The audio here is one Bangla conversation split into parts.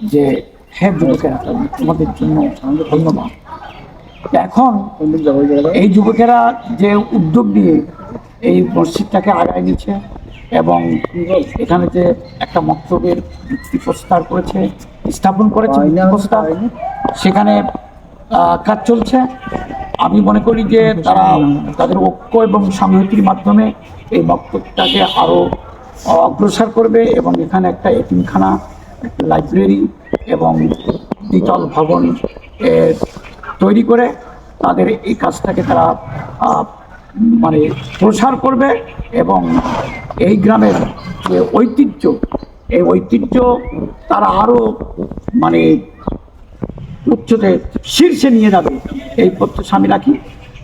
যে হ্যাঁ যুবকেরা তোমাদের জন্য ধন্যবাদ। এখন এই যুবকেরা যে উদ্যোগ নিয়ে এই মসজিদটাকে আগায় নিচ্ছে এবং এখানে যে একটা মক্তবের ভিত্তি প্রস্তার করেছে স্থাপন করেছে সেখানে কাজ চলছে। আমি মনে করি যে তারা তাদের ঐক্য এবং সংহতির মাধ্যমে এই বক্তব্যটাকে আরও অগ্রসর করবে এবং এখানে একটা এতিমখানা লাইব্রেরি এবং দ্বিতল ভবন তৈরি করে তাদের এই কাজটাকে তারা মানে প্রসার করবে এবং এই গ্রামের যে ঐতিহ্য, এই ঐতিহ্য তারা আরও মানে উচ্চতে শীর্ষে নিয়ে যাবে। এই প্রত্যাশা আমি রাখি।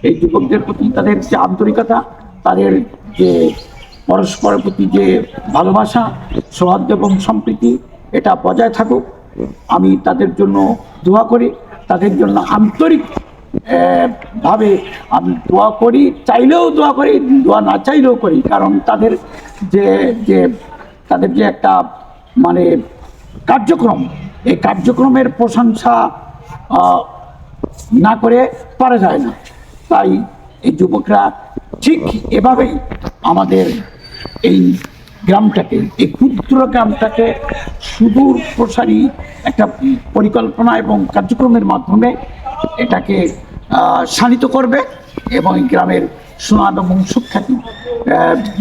এই যুবকদের প্রতি তাদের যে আন্তরিকতা, তাদের যে পরস্পরের প্রতি যে ভালোবাসা, সৌহার্দ্য এবং সম্প্রীতি এটা বজায় থাকুক। আমি তাদের জন্য দোয়া করি। তাদের জন্য আন্তরিক ভাবে আমি দোয়া করি। চাইলেও দোয়া করি, দোয়া না চাইলেও করি। কারণ তাদের যে যে, তাদের যে একটা মানে কার্যক্রম, এই কার্যক্রমের প্রশংসা না করে পারা যায় না। তাই এই যুবকরা ঠিক এভাবেই আমাদের এই গ্রামটাকে, এই ক্ষুদ্র গ্রামটাকে সুদূর প্রসারী একটা পরিকল্পনা এবং কার্যক্রমের মাধ্যমে এটাকে শানিত করবে এবং এই গ্রামের সুনাম এবং সুখ্যাতি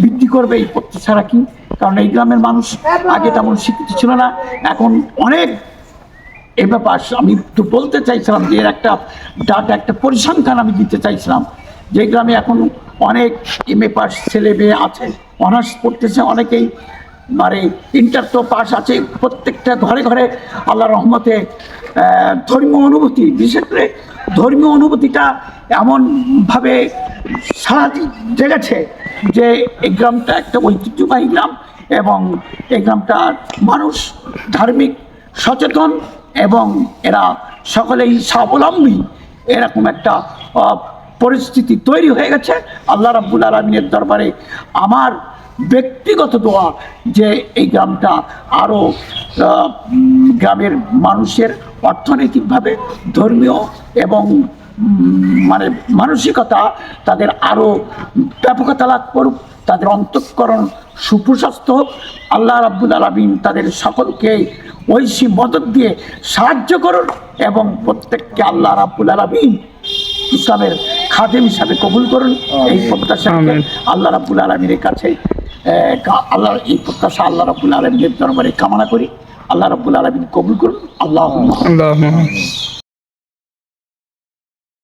বৃদ্ধি করবে এই প্রত্যাশা রাখি কারণ এই গ্রামের মানুষ আগে তেমন শিক্ষিত ছিল না। এখন অনেক এ ব্যাপার, আমি একটু বলতে চাইছিলাম যে এর একটা ডাটা, একটা পরিসংখ্যান আমি দিতে চাইছিলাম যে গ্রামে এখন অনেক এম এ পাস ছেলে মেয়ে আছে অনার্স পড়তেছে অনেকেই। মানে ইন্টার তো পাস আছে, প্রত্যেকটা ঘরে ঘরে আল্লাহ রহমতে ধর্মীয় অনুভূতি, বিশেষ করে ধর্মীয় অনুভূতিটা এমনভাবে সারা জেগেছে যে এই গ্রামটা একটা ঐতিহ্যবাহী গ্রাম এবং এই গ্রামটার মানুষ ধার্মিক, সচেতন এবং এরা সকলেই স্বাবলম্বী। এরকম একটা পরিস্থিতি তৈরি হয়ে গেছে। আল্লাহ রাব্বুল আলমিনের দরবারে আমার ব্যক্তিগত দোয়া যে এই গ্রামটা আরও গ্রামের মানুষের অর্থনৈতিকভাবে ধর্মীয় এবং মানে মানসিকতা তাদের আরও ব্যাপকতা লাভ করুক, তাদের অন্তঃকরণ সুপ্রশস্ত হোক। আল্লাহ রাব্বুল আলমিন তাদের সকলকে ঐশী মদত দিয়ে সাহায্য করুন এবং প্রত্যেককে আল্লাহ রাব্বুল আলমিন ইসলামের খাদেম হিসাবে কবুল করুন। এই প্রত্যাশা। আল্লাহ রাবুল আলমীর কাছে আল্লাহ এই প্রত্যাশা আল্লাহ রাবুল আলমীর দরবারে কামনা করি। আল্লাহ রাবুল আলমিন কবুল করুন। আল্লাহ আল্লাহ